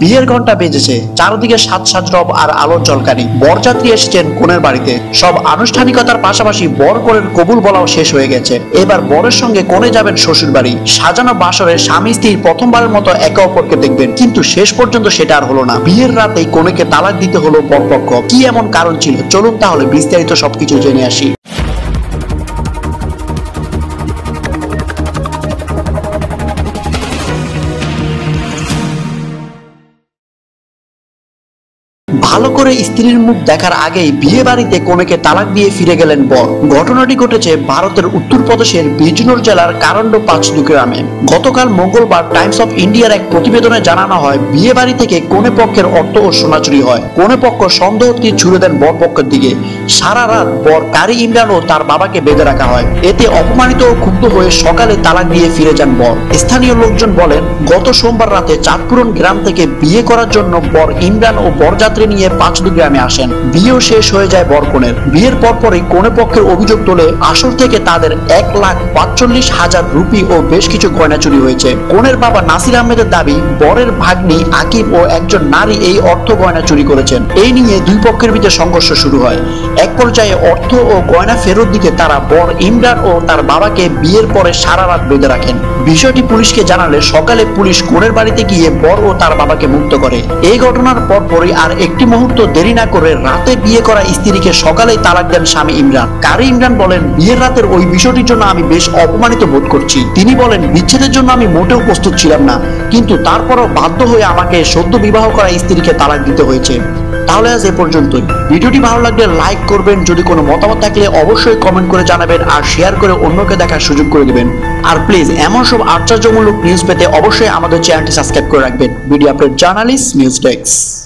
বিয়ের ঘণ্টা বেজেছে। চারদিকে সাত সাত রব আর আলোর জলকানি। বরযাত্রী এসেছেন কোনের বাড়িতে। সব আনুষ্ঠানিকতার পাশাপাশি বর কনের কবুল বলাও শেষ হয়ে গেছে। এবার বরের সঙ্গে কোনে যাবেন শ্বশুর বাড়ি। সাজানো বাসরে স্বামী স্ত্রী প্রথমবারের মতো একে অপরকে দেখবেন। কিন্তু শেষ পর্যন্ত সেটা আর হলো না। বিয়ের রাতেই কনেকে তালাক দিতে হলো বরপক্ষ। কি এমন কারণ ছিল? চলুন তাহলে বিস্তারিত সবকিছু জেনে আসি। ভালো করে স্ত্রীর মুখ দেখার আগেই বিয়ে বাড়িতে কনেকে তালাক দিয়ে ফিরে গেলেন বর। ঘটনাটি ঘটেছে ভারতের উত্তরপ্রদেশের বিজনোর জেলার কারণ্ড পাঁচদু গ্রামে গতকাল মঙ্গলবার টাইমস অফ ইন্ডিয়ার এক প্রতিবেদনে জানানো হয় বিয়ে বাড়ি থেকে কোনে পক্ষের অর্থ ও সোনা চুরি হয়। কোনে পক্ষ সন্দেহ তীর ছুড়ে দেন বর পক্ষের দিকে। সারা রাত বর কারি ইমরান ও তার বাবাকে বেঁধে রাখা হয়। এতে অপমানিত ও ক্ষুব্ধ হয়ে সকালে তালাক দিয়ে ফিরে যান বর। স্থানীয় লোকজন বলেন, গত সোমবার রাতে চাঁদপুরন গ্রাম থেকে বিয়ে করার জন্য বর ইমরান ও বরযাত্রী নিয়ে পাঁচদু গ্রামে আসেন। বিয়েও শেষ হয়ে যায় বরকনের। বিয়ের পরপরই কোনে পক্ষের অভিযোগ তোলে আসর থেকে তাদের এক লাখ পাঁচচল্লিশ হাজার রুপি ও বেশ কিছু গয়না চুরি হয়েছে। কোনের বাবা নাসির আহমেদের দাবি, বরের ভাগ্নি আকিব ও একজন নারী এই অর্থ গয়না চুরি করেছেন। এই নিয়ে দুই পক্ষের ভিতরে সংঘর্ষ শুরু হয়। এক পর্যায়ে অর্থ ও গয়না ফেরত দিতে তারা বর ইমরান ও তার বাবাকে বিয়ের পরে সারা রাত বেঁধে রাখেন। বিষয়টি পুলিশকে জানালে সকালে পুলিশ কোনের বাড়িতে গিয়ে বর ও তার বাবাকে মুক্ত করে। এই ঘটনার পরপরই আর একটি মুহূর্ত দেরি না করে রাতে বিয়ে করা স্ত্রীকে সকালেই তালাক দেন স্বামী ইমরান। কারি ইমরান বলেন, বিয়ের রাতের ওই বিষয়টির জন্য আমি বেশ অপমানিত বোধ করছি। তিনি বলেন, বিচ্ছেদের জন্য আমি মোটেও প্রস্তুত ছিলাম না, কিন্তু তারপরও বাধ্য হয়ে আমাকে সদ্য বিবাহ করা স্ত্রীকে তালাক দিতে হয়েছে। তাহলে আজ এ পর্যন্তই। ভিডিওটি ভালো লাগলে লাইক করবেন, যদি কোনো মতামত থাকলে অবশ্যই কমেন্ট করে জানাবেন আর শেয়ার করে অন্যকে দেখার সুযোগ করে দেবেন। আর প্লিজ, এমন সব আশ্চর্যমূলক নিউজ পেতে অবশ্যই আমাদের চ্যানেলটি সাবস্ক্রাইব করে রাখবেন। Video upload journalist, news desk.